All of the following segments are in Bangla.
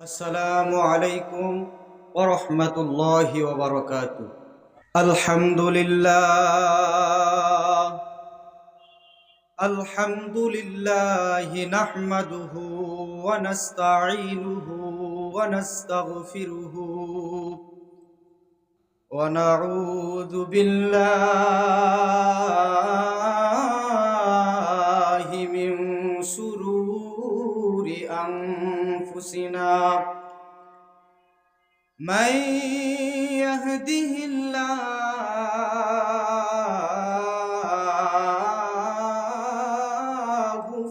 আসসালামু আলাইকুম ওরহমতুল্লাহ ওবরকাত আলহামদুলিল্লাহ। আলহামদুলিল্লাহ নাহমাদুহু ওয়া নাস্তাঈনুহু ওয়া নাস্তাগফিরুহু ওয়া নাউযু বিল্লাহি মিন শুরুরি أنفسنا. من يهده الله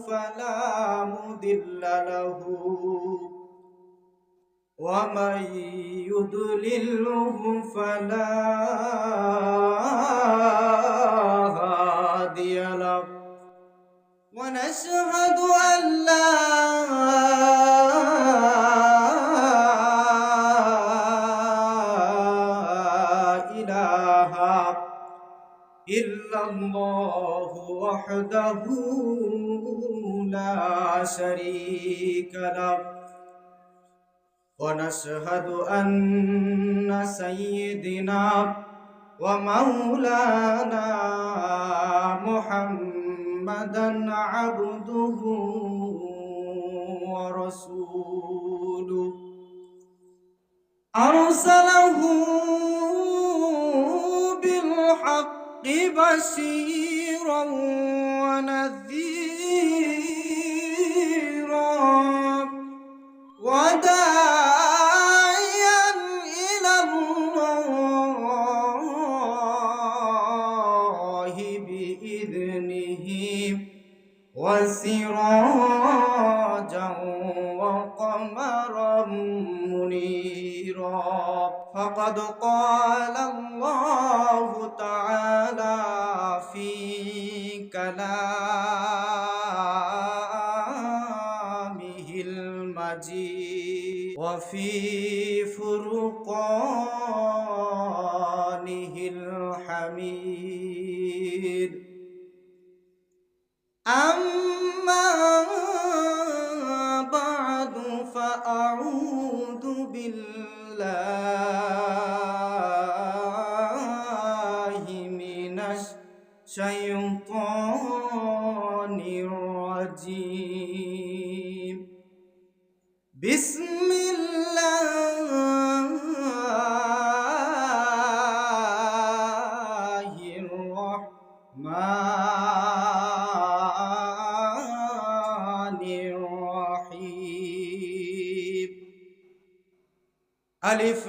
فلا له. ومن يضلله فلا هادي له. ونشهد أن لا وحده لا شريك له ونشهد أن سيدنا ومولانا محمدا عبده ورسوله أرسله بالحق بشيرا ونذيرا وداعيا إلى الله بإذنه وسراجا وقمرا منيرا. فقد قال الله وفي فرقانه الحميد أما بعد فأعوذ بالله من الشيطان الرجيم بسم ألف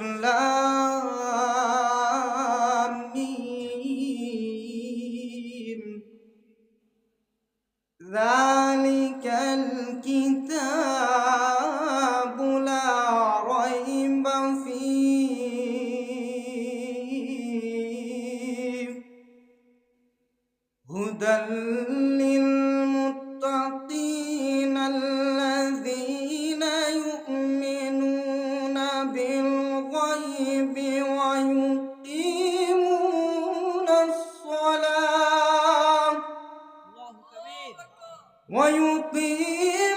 ويقيمون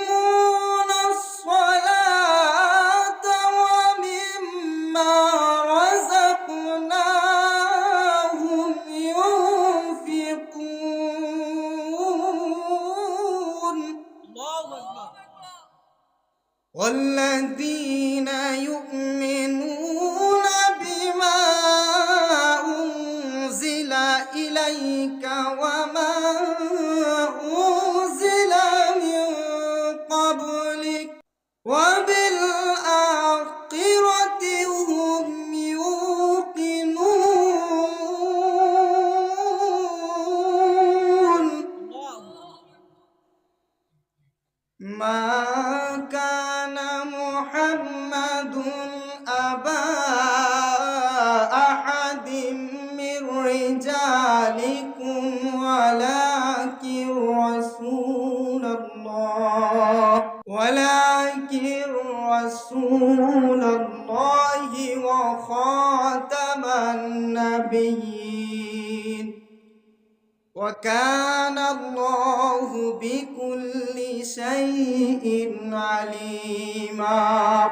وكان الله بكل شيء عليما.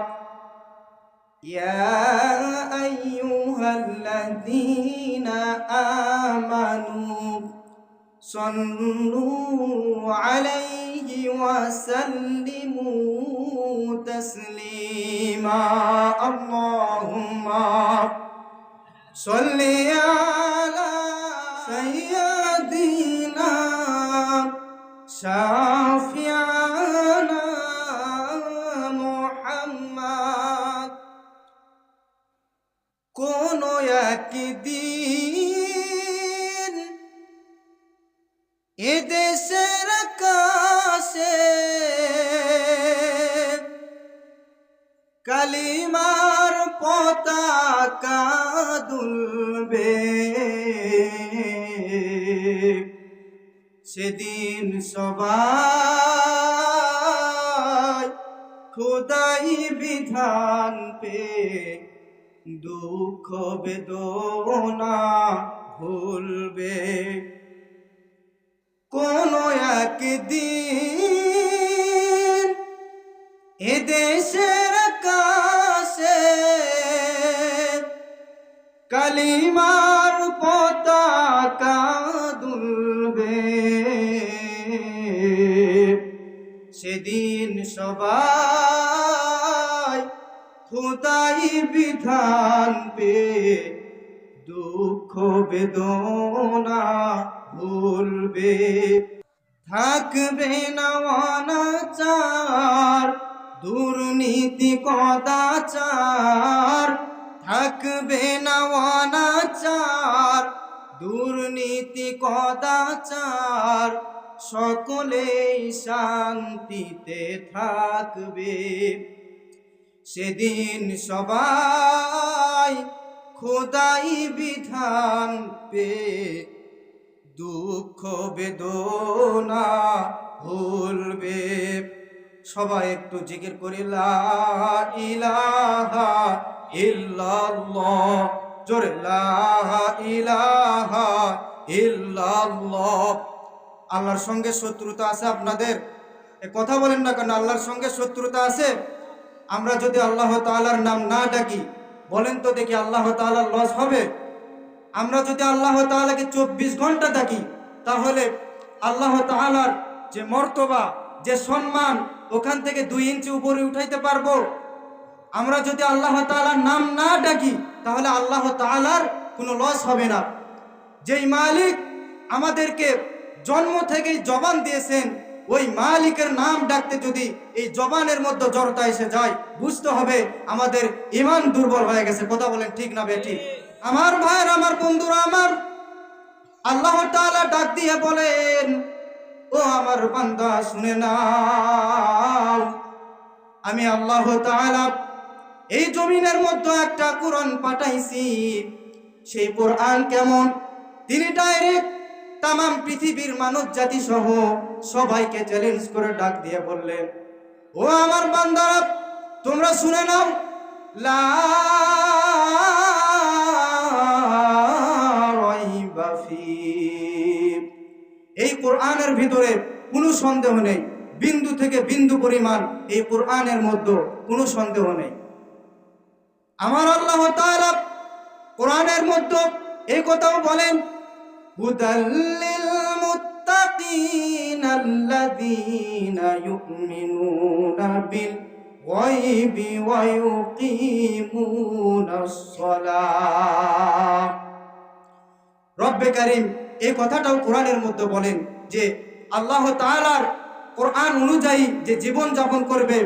يا أيها الذين آمنوا صلوا عليه وسلموا تسليما. اللهم صل على سيدنا Shah. দুঃখ বেদনা ভুলবে। কোন একদিন এদেশের কাছে কালিমার পতাকা দুলবে। সেদিন সবাই খুদাই বিধান পে দুঃখ বেদনা ভুলবে। থাকবে না অনাচার, দুর্নীতি কদাচার থাকবে না অনাচার, দুর্নীতি কদাচার সকলেই শান্তিতে থাকবে। সেদিন সবাই খোদাই বিধান পে, দুঃখ বেদনা ভুলবে। সবাই একটু জিকির করি, লা ইলাহা জোরে ইলাহা আল্লাহর সঙ্গে শত্রুতা আছে আপনাদের? কথা বলেন না কেন? আল্লাহর সঙ্গে শত্রুতা আছে? আমরা যদি আল্লাহ তাআলার নাম না ডাকি, বলেন তো দেখি আল্লাহ তাআলার লস হবে? আমরা যদি আল্লাহ তাআলাকে চব্বিশ ঘণ্টা ডাকি, তাহলে আল্লাহ তাআলার যে মর্তবা, যে সম্মান, ওখান থেকে দুই ইঞ্চি উপরে উঠাইতে পারব? আমরা যদি আল্লাহ তাআলার নাম না ডাকি, তাহলে আল্লাহ তাআলার কোনো লস হবে না। যেই মালিক আমাদেরকে জন্ম থেকেই জবান দিয়েছেন ওই মালিকের নাম ডাকতে যদি এই জবানের মধ্যে জড়তা এসে যায়, বুঝতে হবে আমাদের ইমান দুর্বল হয়ে গেছে। কথা বলেন ঠিক না বেটি আমার ভাইয়ের, আমার বন্ধুরা, আমার আল্লাহ তাআলা ডাক দিয়ে বলেন, ও আমার বান্দা, শুনে নাও। আমি আল্লাহ তাআলা এই জমিনের মধ্যে একটা কোরআন পাঠাইছি। সেই কোরআন কেমন? তিনি ডাইরেক্ট তাম পৃথিবীর মানব জাতি সহ সবাইকে চ্যালেঞ্জ করে ডাক দিয়ে বললেন, ও আমার বান্দারা, তোমরা শুনে নাও। এই কোরআনের ভিতরে কোনো সন্দেহ নেই, বিন্দু থেকে বিন্দু পরিমাণ এই কোরআনের মধ্যে কোনো সন্দেহ নেই আমার আল্লাহ কোরআনের মধ্যে এই কথাও বলেন হুদাল্লিল মুত্তাকিন আল্লাযীনা ইউমিনুনা বিল ওয়া ইউকিমুনাস সালাহ রব্বে কারিম, এই কথাটাও কোরআনের মধ্যে বলেন যে আল্লাহ তাআলার কোরআন অনুযায়ী যে জীবন যাপন করবে,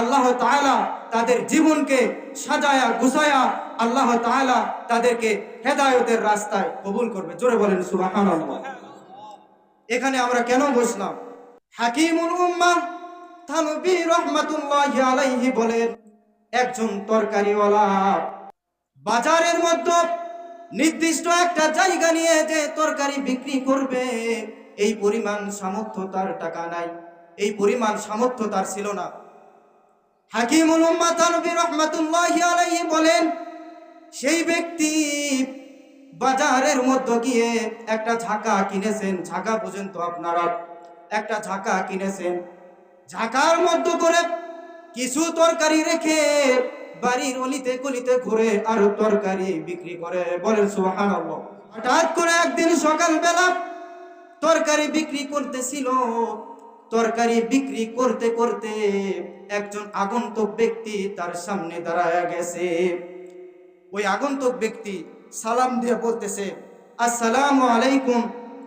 আল্লাহ তাআলা তাদের জীবনকে সাজায়া, গুছায়া আল্লাহ তাআলা তাদেরকে হেদায়তের রাস্তায় কবুল করবে। জোরে বলেন, সুবহানাল্লাহ। এখানে আমরা কেন বসলাম? হাকিমুল উম্মাহ থানবী রহমাতুল্লাহি আলাইহি বলেন, একজন তরকারিওয়ালা বাজারের মধ্যে নির্দিষ্ট একটা জায়গা নিয়ে যে তরকারি বিক্রি করবে, এই পরিমাণ সামর্থ্য তার টাকা নাই। এই পরিমাণ সামর্থ্য তার ছিল না। হাকিমুল উম্মাহ তানবী রহমাতুল্লাহি আলাইহি বলেন সেই ব্যক্তি বাজারের মধ্যে গিয়ে একটা ঝাঁকা কিনেছেন, ঝাঁকা পর্যন্ত আপনারা। একটা ঝাঁকা কিনেছেন। ঝাঁকার মধ্যে করে কিছু তরকারি রেখে বাড়ির অলিতে গলিতে ঘুরে আর তরকারি বিক্রি করে। বলেন, সুবহানাল্লাহ। হঠাৎ করে একদিন সকালবেলা তরকারি বিক্রি করতেছিল। তরকারি বিক্রি করতে করতে একজন আগন্তুক ব্যক্তি তার সামনে দাঁড়ায় গেছে। ওই আগন্তুক ব্যক্তি সালাম দিয়ে বলতেছে, আসসালামু আলাইকুম,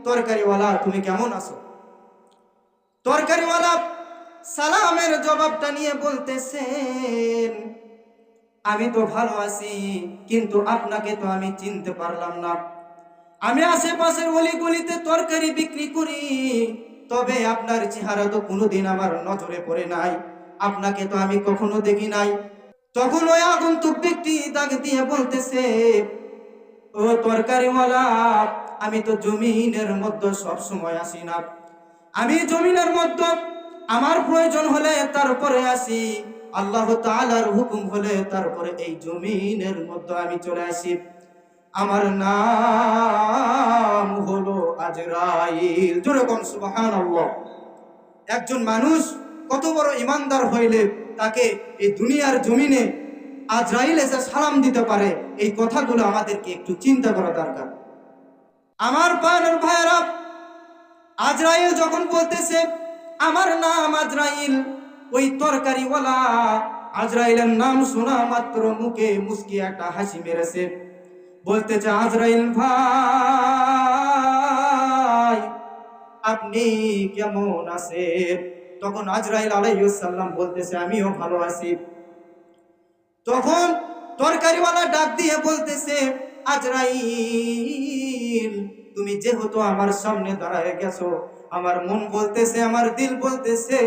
তরকারিওয়ালা, তুমি কেমন আছো? তরকারিওয়ালা সালামের জবাবটা নিয়ে বলতেছেন, আমি তো ভালো আছি, কিন্তু আপনাকে তো আমি চিনতে পারলাম না। আমি আশেপাশের অলিগলিতে তরকারি বিক্রি করি, তবে আপনার চেহারা তো কোনোদিন আমার নজরে পড়ে নাই। আপনাকে তো আমি কখনো দেখি নাই। তখন ওই আগন্তুক ব্যক্তি দাগ দিয়ে বলতেছে, ও তরকারিওয়ালা, আমি তো জমিনের মধ্যে সব সময় আসি না। আমি জমিনের মধ্যে, আমার প্রয়োজন হলে তারপরে আসি। আল্লাহ তাআলার হুকুম হলে তারপরে এই জমিনের মধ্যে আমি চলে আসি। আমার নাম হলো আজরাইল। যেরকম সুবহানাল্লাহ। একজন মানুষ কত বড় ইমানদার হইলে তাকে এই দুনিয়ার জমিনে আজরাইল এসে সালাম দিতে পারে, এই কথাগুলো আমাদেরকে একটু চিন্তা করা দরকার। আমার পানের ভাইয়েরা, আজরাইল যখন বলতেছে, আমার নাম আজরাইল, ওই তরকারিওয়ালা, আজরাইলের নাম শোনা মাত্র মুখে মুস্কি একটা হাসি মেরেছে। বলতেছে, আজরাইল ভাই, আপনি কেমন আছেন? তখন আজরাইল আলাইসাল্লাম বলতেছে, আমিও ভালো আছি। তখন তরকারিওয়ালা ডাক দিয়ে বলতেছে, আজরাইল, তুমি যেহেতু আমার সামনে দাঁড়ায় গেছো, আমার মন বলতেছে, আমার দিল বলতেছে,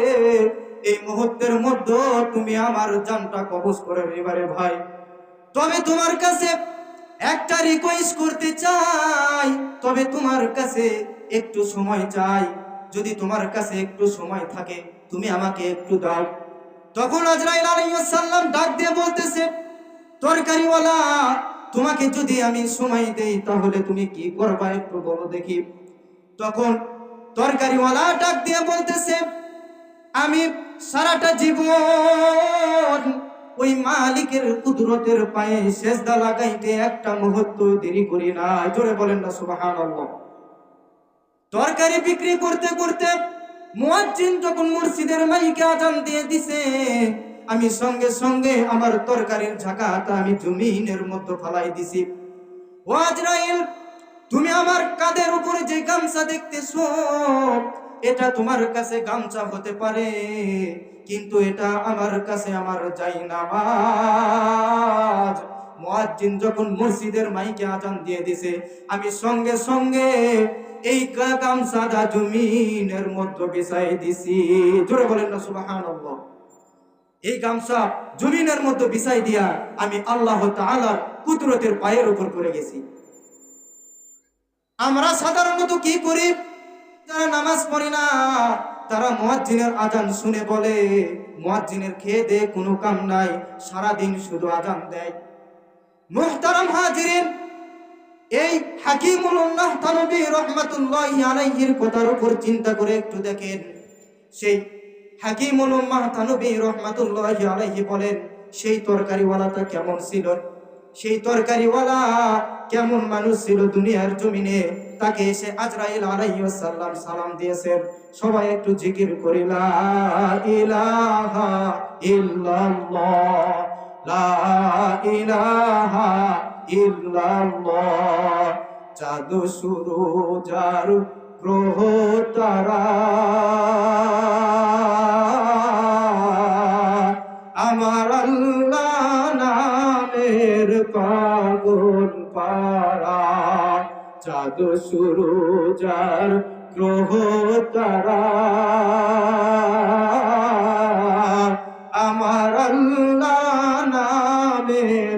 এই মুহূর্তের মধ্যে তুমি আমার জানটা কবজ করে এবারে ভাই। তবে তোমার কাছে একটা রিকোয়েস্ট করতে চাই, তবে তোমার কাছে একটু সময় চাই। যদি তোমার কাছে একটু সময় থাকে, তুমি আমাকে একটু দাও। তখন আজরাইল আলাইহিস সালাম ডাক দিয়ে বলতেছে, তরকারিওয়ালা, তোমাকে যদি আমি সময় দেই, তাহলে তুমি কি করবা একটু বলো দেখি? তখন তরকারিওয়ালা ডাক দিয়ে বলতেছে, আমি সারাটা জীবন ওই মালিকের কুদরতের পায়ে সেজদা লাগাইতে একটা মুহূর্ত দেরি করি না। জোরে বলেন না, সুবহানাল্লাহ। তরকারি বিক্রি করতে করতে মুয়াজ্জিন যখন মসজিদের মাইকে আজান দিয়ে দিছে, আমি সঙ্গে সঙ্গে আমার তরকারির ঝাঁকাটা আমি জমিনের মধ্যে ফালাই দিছি। ও আজরাইল, তুমি আমার কাঁধের উপরে যে গামছা দেখতেছো, এটা তোমার কাছে গামছা হতে পারে, কিন্তু এটা আমার কাছে আমার যাই নামাজ। মুয়াজ্জিন যখন মসজিদের মাইকে আজান দিয়ে দিছে, আমি সঙ্গে সঙ্গে এই গামছাটা জমিনের মধ্যে বিছাই দিছি। জোরে বলেন না, সুবহানাল্লাহ। এই গামছা জমিনের মধ্যে বিছাই দিয়া আমি আল্লাহ তাআলার কুদরতের পায়ের উপর করে গেছি। আমরা সাধারণত কি করি? যারা নামাজ পড়ি না, তারা মুয়াজ্জিনের আজান শুনে বলে, মুয়াজ্জিনের খেয়ে দে, কোনো কাম নাই। সারাদিন শুধু আজান দেয়। মুহতারাম হাজিরিন, এই হাকিমুল্লাহ তানবী রহমাতুল্লাহি আলাইহির কথার উপর চিন্তা করে একটু দেখেন। সেই হাকিমুল উম্মাহ তানবী আলাইহি বলেন, সেই তরকারিওয়ালাটা কেমন ছিল? সেই তরকারিওয়ালা কেমন মানুষ ছিল দুনিয়ার জমিনে? তাকে এসে আজরাইল আলাইহিস সালাম দিয়েছেন। সবাই একটু জিকির করি, লা ইলাহা ইল্লাল্লাহ। লা ইলাহা ইল্লাল্লাহ, চাঁদ শুরু যার গ্রহ তারা আমার আল্লাহ নামের পাগল পারা চাঁদ শুরু যার গ্রহ তারা আমার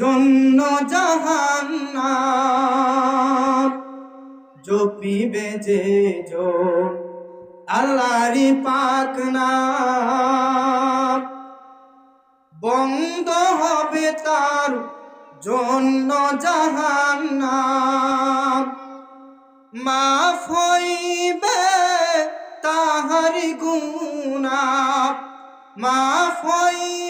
জন্য জাহান্নাম। জপিবে যে জন আল্লাহরি পাক নাম। বন্ধ হবে তার জন্য জাহান্নাম। মাফ হইবে তাহারি গুনা মাফ হইবে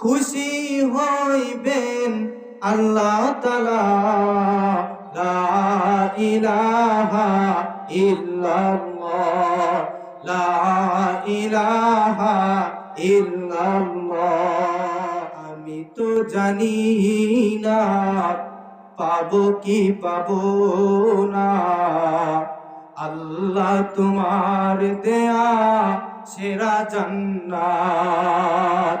খুশি হইবেন আল্লাহ তালা লা লা ইলাহা আমি তো জানি না, পাবো কি পাবো না। আল্লাহ তোমার দেয়া সেরা জান্নাত।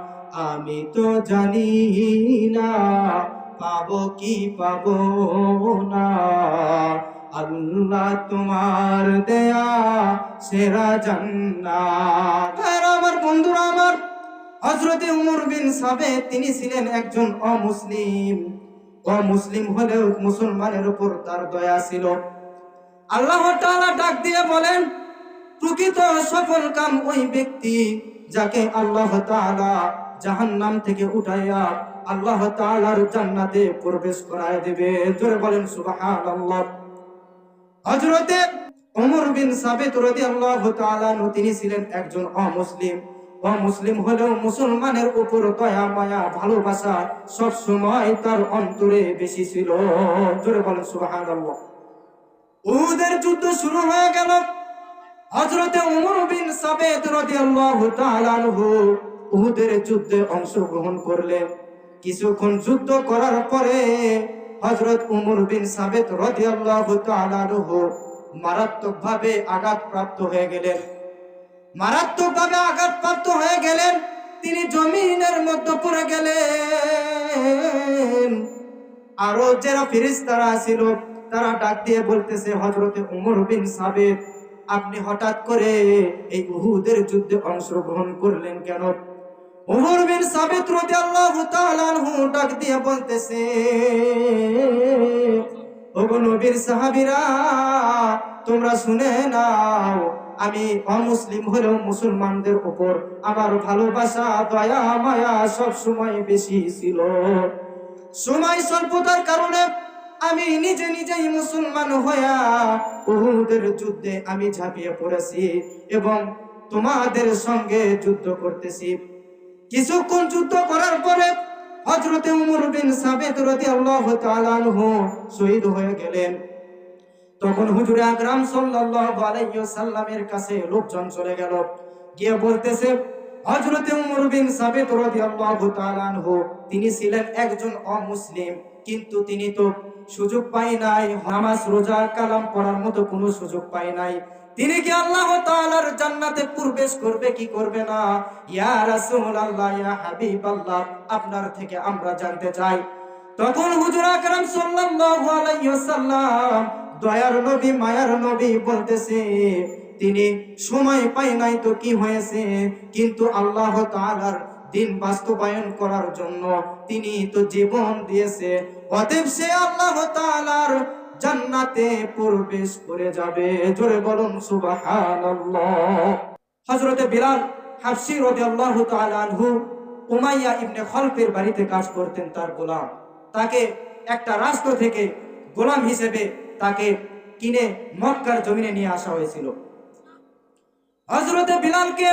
আমি তো জানি না, পাবো কি পাবো না। আল্লাহ তোমার দেয়া সেরা জান্নাত। আমার বন্ধুরা আমার হজরতে উমর বিন সাবে তিনি ছিলেন একজন অমুসলিম। অমুসলিম হলেও মুসলমানের উপর তার দয়া ছিল। আল্লাহ তাআলা ডাক দিয়ে বলেন, প্রকৃত সফল কাম ওই ব্যক্তি যাকে আল্লাহ তাআলা জাহান্নাম থেকে উঠাইয়া আল্লাহ তাআলার জান্নাতে প্রবেশ করায় দেবে। জোরে বলেন, সুবহানাল্লাহ। হযরতে ওমর বিন সাবিত তাআলা আনহু, তিনি ছিলেন একজন অমুসলিম। অমুসলিম হলেও মুসলমানের উপর দয়া, মায়া, ভালোবাসা সব সময় তার অন্তরে বেশি ছিল। জোরে বলেন, সুবহানাল্লাহ। উহুদের যুদ্ধ শুরু হয়ে গেল। হযরতে ওমর বিন রাদিয়াল্লাহু তাআলা আনহু উহুদের যুদ্ধে অংশগ্রহণ করলেন কিছুক্ষণ যুদ্ধ করার পরে হজরত উমর বিন সাবিত রাদিয়াল্লাহু মারাত্মকভাবে আঘাতপ্রাপ্ত হয়ে গেলেন। মারাত্মকভাবে আঘাতপ্রাপ্ত হয়ে গেলেন, তিনি জমিনের মধ্যে পড়ে গেলেন। আরও যারা ফিরিস্তারা ছিল, তারা ডাক দিয়ে বলতেছে হজরতে উমর বিন সাবিত, আপনি হঠাৎ করে এই উহুদের যুদ্ধে অংশগ্রহণ করলেন কেন? ডাক দিয়ে বলতেছে তোমরা শুনে নাও, আমি অমুসলিম হলেও মুসলমানদের উপর আমার ভালোবাসা, দয়া, মায়া সব সময় বেশি ছিল। সময় স্বল্পতার কারণে আমি নিজে নিজেই মুসলমান হইয়া উহুদের যুদ্ধে আমি ঝাঁপিয়ে পড়েছি এবং তোমাদের সঙ্গে যুদ্ধ করতেছি। কিছুক্ষণ যুদ্ধ করার পরে হজরতে উমর বিন সাবিত রাদিয়াল্লাহু তাআলা আনহু শহীদ হয়ে গেলেন। তখন হুজুর আকরাম সাল্লাল্লাহু আলাইহি ওয়াসাল্লামের কাছে লোকজন চলে গেল। গিয়ে বলতেছে, হযরতে উমর বিন সাবিত রাদিয়াল্লাহু তাআলা আনহু, তিনি ছিলেন একজন অমুসলিম, কিন্তু তিনি তো সুযোগ পায় নাই, নামাজ, রোজা, কালাম পড়ার মতো কোনো সুযোগ পায় নাই। তিনি কি আল্লাহ তাআলার জান্নাতে প্রবেশ করবে, কি করবে না? ইয়া রাসূলুল্লাহ, ইয়া হাবিবাল্লাহ, আপনার থেকে আমরা জানতে চাই। তখন হুজুর আকরাম সাল্লাল্লাহু আলাইহি ওয়াসাল্লাম দয়ার নবী, মায়ার নবী বলতেছে, তিনি সময় পায় নাই তো কি হয়েছে? কিন্তু আল্লাহ তাআলার দিন বাস্তবায়ন করার জন্য তিনি তো জীবন দিয়েছে। অতএব সে আল্লাহ তাআলার জান্নাতে প্রবেশ করে যাবে। জোরে বলুন, সুবহানাল্লাহ। বিলাল হাফসি উমাইয়া ইবনে খলফের বাড়িতে কাজ করতেন তার গোলাম। তাকে একটা রাষ্ট্র থেকে গোলাম হিসেবে তাকে কিনে মক্কার জমিনে নিয়ে আসা হয়েছিল। হজরতে বিলালকে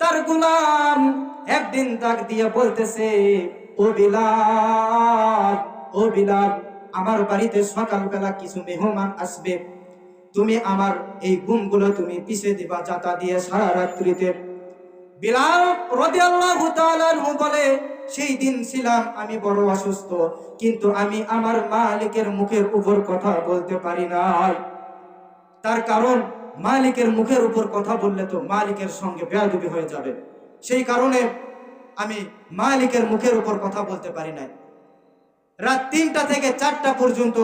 তার গোলাম একদিন তাক দিয়ে বলতেছে, ও বিলাল ও বিলাল আমার বাড়িতে সকালবেলা কিছু মেহমান আসবে। তুমি আমার এই গুমগুলো তুমি পিছিয়ে দিবা, যাতা দিয়ে সারা রাত্রিতে। বিলাল রাদিয়াল্লাহু তাআলা বলে, সেই দিন ছিলাম আমি বড় অসুস্থ, কিন্তু আমি আমার মালিকের মুখের উপর কথা বলতে পারি নাই। তার কারণ, মালিকের মুখের উপর কথা বললে তো মালিকের সঙ্গে বেয়াদবি হয়ে যাবে। সেই কারণে আমি মালিকের মুখের উপর কথা বলতে পারি নাই। রাত তিনটা থেকে চারটা পর্যন্ত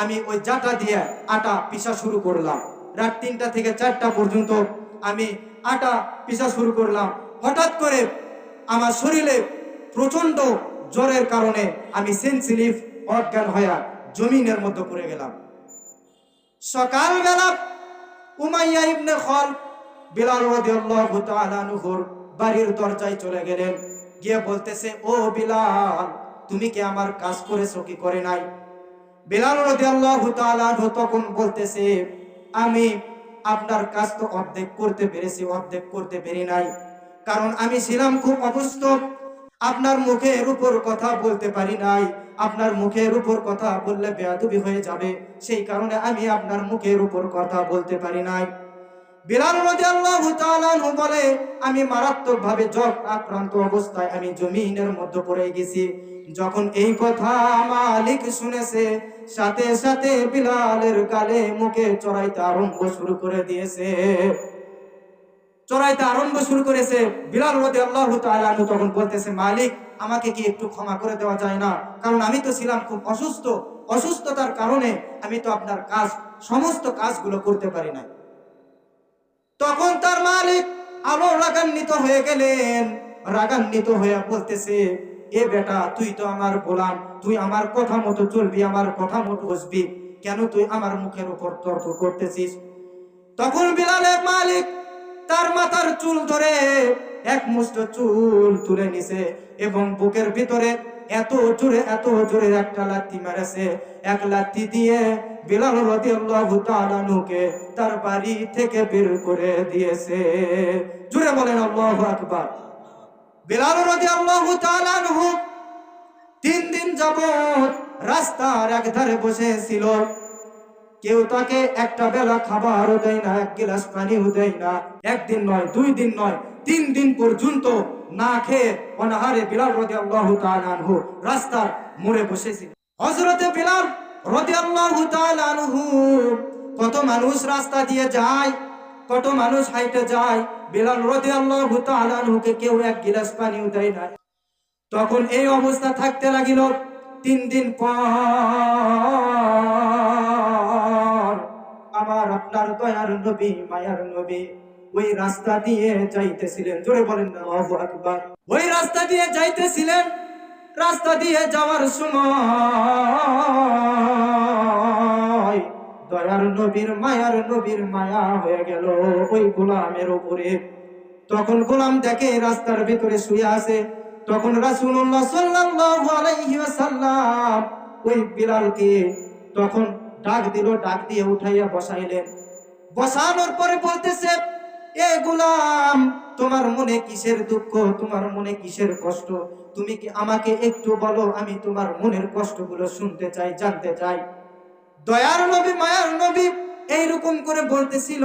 আমি ওই জাটা দিয়ে আটা পিসা শুরু করলাম। রাত তিনটা থেকে চারটা পর্যন্ত আমি আটা পিসা শুরু করলাম। হঠাৎ করে আমার শরীরে প্রচণ্ড জ্বরের কারণে আমি সেন্সিলিভ অজ্ঞান হয়ে জমিনের মধ্যে পড়ে গেলাম। সকালবেলা উমাইয়া ইবনে খল বিলাল বাড়ির দরজায় চলে গেলেন। গিয়ে বলতেছে, ও বিলাল তুমি কি আমার কাজ করেছ কি করে নাই? বিলাল রাদিয়াল্লাহু তাআলা তখন বলতেছে, আমি আপনার কাজ তো অর্ধেক করতে পেরেছি, অর্ধেক করতে পেরি নাই। কারণ আমি ছিলাম খুব অসুস্থ, আপনার মুখের উপর কথা বলতে পারি নাই। আপনার মুখের উপর কথা বললে বেয়াদবি হয়ে যাবে। সেই কারণে আমি আপনার মুখের উপর কথা বলতে পারি নাই। বিলাল রাদিয়াল্লাহু তাআলা বলে, আমি মারাত্মকভাবে জগ আক্রান্ত অবস্থায় আমি জমিনের মধ্যে পড়ে গেছি। যখন এই কথা মালিক শুনেছে, সাথে সাথে বিলালের গালে মুখে চড়াইতে আরম্ভ শুরু করে দিয়েছে। চড়াইতে আরম্ভ শুরু করেছে। বিলাল রদি আল্লাহ তখন বলতেছে, মালিক, আমাকে কি একটু ক্ষমা করে দেওয়া যায় না? কারণ আমি তো ছিলাম খুব অসুস্থ। অসুস্থতার কারণে আমি তো আপনার কাজ, সমস্ত কাজগুলো করতে পারি না তখন তার মালিক আরও রাগান্বিত হয়ে গেলেন। রাগান্বিত হয়ে বলতেছে, এ বেটা, তুই তো আমার গোলাম, তুই আমার কথা মতো চলবি, আমার কথা মতো বসবি। কেন তুই আমার মুখের উপর তর্ক করতেছিস? তখন বিলালের মালিক তার মাথার চুল ধরে এক মুষ্ট চুল তুলে নিছে এবং বুকের ভিতরে এত জোরে এত জোরে একটা লাত্তি মেরেছে। এক লাত্তি দিয়ে বিলাল রাদিয়াল্লাহু তাআলা নুকে তার বাড়ি থেকে বের করে দিয়েছে। জোরে বলেন, আল্লাহু আকবার। বিলাল রাদিয়াল্লাহু তাআলা আনহু তিন দিন যাবত রাস্তার এক ধারে বসেছিল। কেউ তাকে একটা বেলা খাবারও দেয় না, এক গিলাস পানিও দেয় না। একদিন নয়, দুই দিন নয়, তিন দিন পর্যন্ত না খেয়ে অনাহারে বিলাল রদি আল্লাহ আনহু রাস্তার মোড়ে বসেছিল হজরতে বিলাল রদি আল্লাহ আনহু কত মানুষ রাস্তা দিয়ে যায়, কত মানুষ হাইটে যায়, বিলাল রদি আল্লাহ আনহুকে কেউ এক গিলাস পানিও দেয় না তখন এই অবস্থা থাকতে লাগিল তিন দিন পর। আমার আপনার দয়ার নবী, মায়ার নবী ওই রাস্তা দিয়ে যাইতেছিলেন। জোরে বলেন না ওই রাস্তা দিয়ে যাইতেছিলেন, রাস্তা দিয়ে যাওয়ার সময় দয়ার নবীর মায়ার নবীর মায়া হয়ে গেল ওই গোলামের উপরে। তখন গোলাম দেখে রাস্তার ভিতরে শুয়ে আছে। তখন রাসূলুল্লাহ সাল্লাল্লাহু আলাইহি ওয়াসাল্লাম ওই বিলালকে তখন ডাক দিল, ডাক দিয়ে উঠাইয়া বসাইলেন। বসানোর পরে বলতেছে এ গোলাম, তোমার মনে কিসের দুঃখ? তোমার মনে কিসের কষ্ট? তুমি কি আমাকে একটু বলো, আমি তোমার মনের কষ্টগুলো শুনতে চাই, জানতে চাই। দয়ার নবী, মায়ার নবী এইরকম করে বলতেছিল।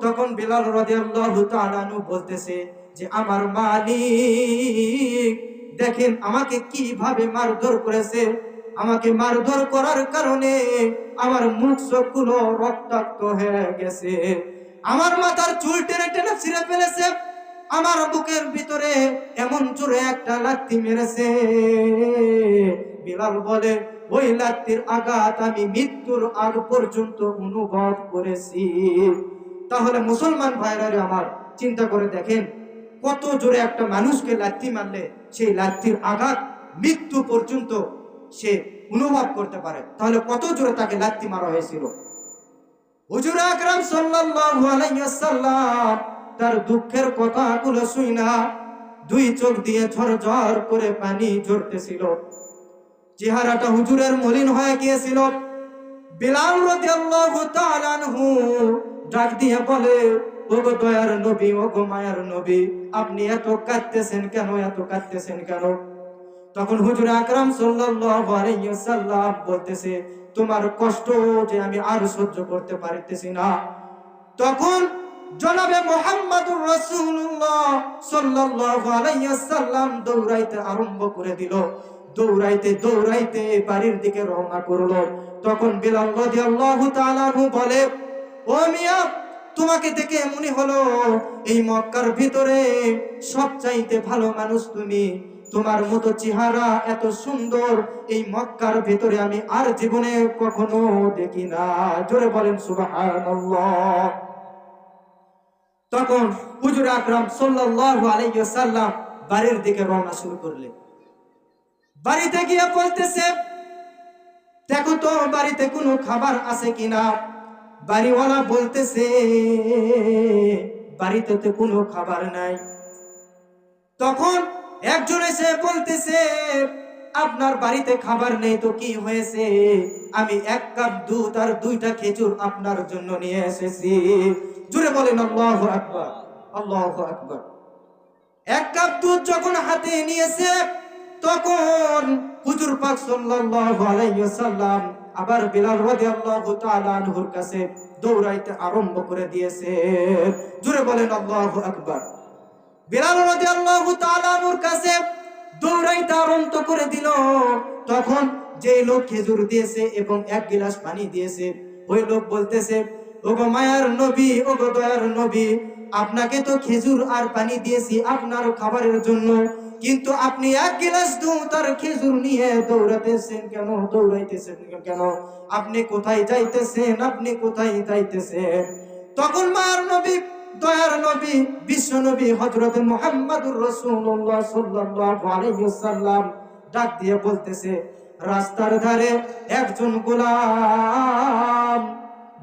তখন বিলাল রাদিয়াল্লাহু তাআলা বলতেছে যে, আমার মালিক, দেখেন আমাকে কীভাবে মারধর করেছে। আমাকে মারধর করার কারণে আমার মুখ চোখগুলো রক্তাক্ত হয়ে গেছে। আমার মাথার চুল টেনে টেনে ছিঁড়ে ফেলেছে। আমার বুকের ভিতরে এমন জোরে একটা লাত্তি মেরেছে। বিলাল বলে, ওই লাত্তির আঘাত আমি মৃত্যুর আগ পর্যন্ত অনুভব করেছি। তাহলে মুসলমান ভাইরা আমার, চিন্তা করে দেখেন, কত জোরে একটা মানুষকে লাত্তি মারলে সেই লাত্তির আঘাত মৃত্যু পর্যন্ত সে অনুভব করতে পারে। তাহলে কত জোরে তাকে লাত্তি মারা হয়েছিল? হুজুর আকরাম সাল্লাল্লাহু আলাইহি ওয়াসাল্লাম তার দুঃখের কথাগুলো শুইনা, দুই চোখ দিয়ে ঝরঝর করে পানি ঝরতেছিল। চেহারাটা হুজুরের মলিন হয়ে গিয়েছিল। বিলাল রাদিয়াল্লাহু তাআলা আনহু ডাক দিয়ে বলে, ওগো দয়ার নবী, ওগো মায়ার নবী, আপনি এত কাঁদতেছেন কেন, এত কাঁদতেছেন কেন? তখন হুজুর আকরাম ওয়াসাল্লাম বলতেছে, তোমার কষ্ট যে আমি আর সহ্য করতে পারতেছি না। তখন জনাবে মোহাম্মদুর রাসূলুল্লাহ সাল্লাল্লাহু আলাইহি সাল্লাম দৌড়াইতে আরম্ভ করে দিল। দৌড়াইতে দৌড়াইতে বাড়ির দিকে রওনা করল। তখন বিলাল বলে, ও মিয়া, তোমাকে দেখে মনে হলো এই মক্কার ভিতরে সবচাইতে ভালো মানুষ তুমি। তোমার মতো চেহারা এত সুন্দর, এই মক্কার ভিতরে আমি আর জীবনে কখনো দেখি না। জোরে বলেন, সুবহানাল্লাহ। তখন হুজুর আকরাম সাল্লাল্লাহু আলাইহি সাল্লাম বাড়ির দিকে রওনা শুরু করলেন। বাড়িতে গিয়ে বলতেছে, দেখো তো, বাড়িতে কোনো খাবার আছে কিনা? বাড়িওয়ালা বলতেছে, বাড়িতে তো কোনো খাবার নাই। তখন একজন এসে বলতেছে, আপনার বাড়িতে খাবার নেই তো কি হয়েছে? আমি এক কাপ দুধ আর দুইটা খেজুর আপনার জন্য নিয়ে এসেছি। জুড়ে বলেন, আল্লাহ আকবর আল্লাহ আকবর। এক কাপ দুধ যখন হাতে নিয়েছে, তখন হুজুর পাক ওয়াসাল্লাম আবার বিলাল রাদিয়াল্লাহু তাআলা আনহুর কাছে দৌড়াইতে আরম্ভ করে দিয়েছে। জুড়ে বলেন, আল্লাহু আকবার। বিলাল রাদিয়াল্লাহু তাআলা আনহুর কাছে দৌড়াইতে আরম্ভ করে দিল। তখন যে লোক খেজুর দিয়েছে এবং এক গিলাস পানি দিয়েছে, ওই লোক বলতেছে, ওগো মায়ার নবী, ওগো দয়ার নবী, আপনাকে তো খেজুর আর পানি দিয়েছি আপনার খাবারের জন্য, কিন্তু আপনি এক গিলাস দুধ আর খেজুর নিয়ে দৌড়াতেছেন কেন? দৌড়াইতেছেন কেন? আপনি কোথায় যাইতেছেন? আপনি কোথায় যাইতেছেন? তখন মায়ার নবী দয়ার নবী, বিশ্ব নবী হযরত মুহাম্মদুর রাসূলুল্লাহ সাল্লাল্লাহু আলাইহি ডাক দিয়ে বলতেছে, রাস্তার ধারে একজন গোলাম,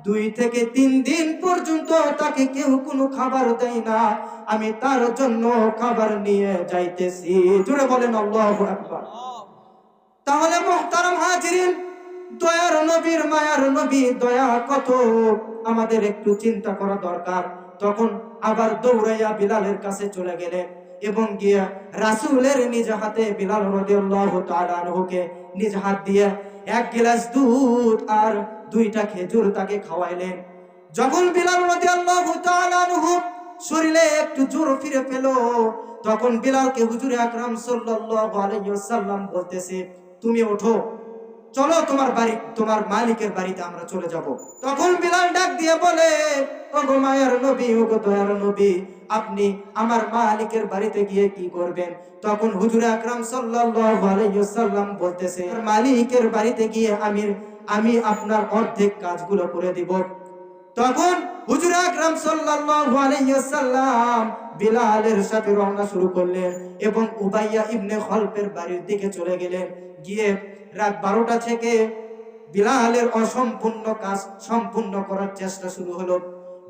দুই থেকে তিন দিন পর্যন্ত তাকে কেউ কোনো খাবার দেয় না, আমি তার জন্য খাবার নিয়ে যাইতেছি। জুড়ে বলেন তাহলে মোহতারাম হাজিরিন, দয়ার নবীর মায়ার নবী, দয়া কত? আমাদের একটু চিন্তা করা দরকার। তখন আবার দৌড়াইয়া বিলালের কাছে চলে গেলেন এবং গিয়া রাসূলের নিজ হাতে বিলাল আনহুকে নিজ হাত দিয়ে এক গ্লাস দুধ আর দুইটা খেজুর তাকে খাওয়াইলেন। যখন বিলাল আনহু শরীরে একটু জোর ফিরে পেল, তখন বিলালকে হুজুর আকরাম ওয়াসাল্লাম বলতেছে, তুমি ওঠো। চলো তোমার বাড়ি, তোমার মালিকের বাড়িতে আমরা চলে যাব। তখন বিলাল ডাক দিয়ে বলে আপনি আমার মালিকের বাড়িতে গিয়ে কি করবেন? তখন হুজুর আকরাম ওয়াসাল্লাম বলতেছে মালিকের বাড়িতে গিয়ে আমি আমি আপনার অর্ধেক কাজগুলো করে দিব। তখন হুজুর আকরাম ওয়াসাল্লাম বিলালের সাথে রওনা শুরু করলেন এবং উবাইয়া ইবনে খলফের বাড়ির দিকে চলে গেলেন। গিয়ে রাত বারোটা থেকে বিলালের অসম্পূর্ণ কাজ সম্পূর্ণ করার চেষ্টা শুরু হলো।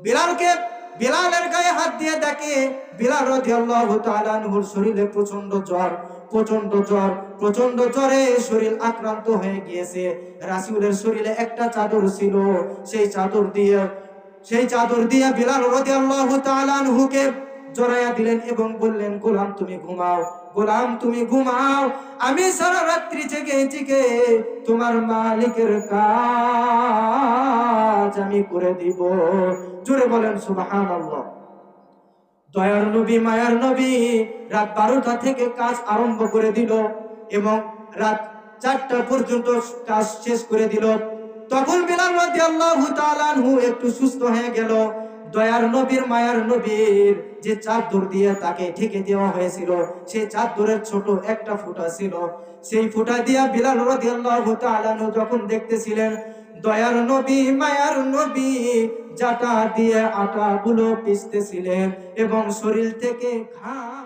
বিলালকে, বিলালের গায়ে হাত দিয়ে দেখে বিলাল রাদিয়াল্লাহু তাআলা আনহুর শরীরে প্রচণ্ড জ্বর প্রচণ্ড জ্বর প্রচণ্ড জ্বরে শরীর আক্রান্ত হয়ে গিয়েছে। রাসূলের শরীরে একটা চাদর ছিল, সেই চাদর দিয়ে, সেই চাদর দিয়ে বিলাল রাদিয়াল্লাহু তাআলা আনহুকে জড়াইয়া দিলেন এবং বললেন, গোলাম, তুমি ঘুমাও। গোলাম, তুমি ঘুমাও। আমি সারা রাত্রি জেগে জেগে তোমার মালিকের কাজ আমি করে দিব। জোরে বলেন, সুবহানাল্লাহ। দয়ার নবী, মায়ার নবী রাত বারোটা থেকে কাজ আরম্ভ করে দিল এবং রাত চারটা পর্যন্ত কাজ শেষ করে দিল। তখন রাদিয়াল্লাহু তাআলা আনহু একটু সুস্থ হয়ে গেল। দয়ার নবীর, মায়ার নবীর যে চাদর দিয়ে তাকে ঢেকে দেওয়া হয়েছিল, সেই চাদরের ছোট একটা ফুটা ছিল। সেই ফুটা দিয়া বিলাল রাদিয়াল্লাহু তাআলা যখন দেখতেছিলেন, দয়ার নবী, মায়ার নবী জাটা দিয়ে আটা গুলো পিসতেছিলেন এবং শরীর থেকে ঘাম